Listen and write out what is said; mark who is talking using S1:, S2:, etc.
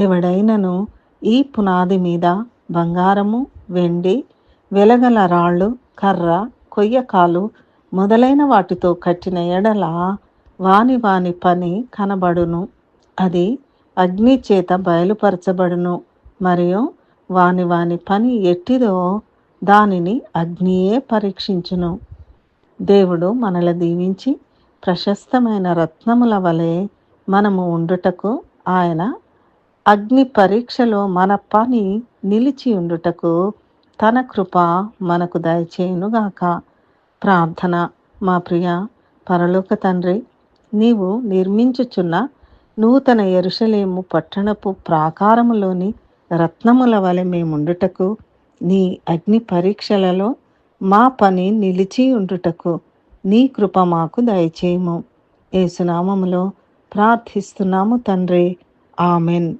S1: ఎవడైనను ఈ పునాది మీద బంగారము వెండి వెలగల రాళ్ళు కర్ర కొయ్యకాలు మొదలైన వాటితో కట్టిన ఎడల వాని వాని పని కనబడును. అది అగ్ని చేత బయలుపరచబడును. మరియు వాని వాని పని ఎట్టిదో దానిని అగ్నియే పరీక్షించును. దేవుడు మనల దీవించి ప్రశస్తమైన రత్నముల వలె మనము ఉండుటకు ఆయన అగ్ని పరీక్షలో మన పని నిలిచి ఉండుటకు తన కృప మనకు దయచేయునుగాక. ప్రార్థన. మా ప్రియ పరలోక తండ్రి నీవు నిర్మించుచున్న నూతన ఎరుషలేము పట్టణపు ప్రాకారములోని రత్నముల వలె మేముండుటకు నీ అగ్ని పరీక్షలలో మా పని నిలిచి ఉండుటకు నీ కృప మాకు దయచేయము. ఏసునామములో ప్రార్థిస్తున్నాము తండ్రి. ఆమెన్.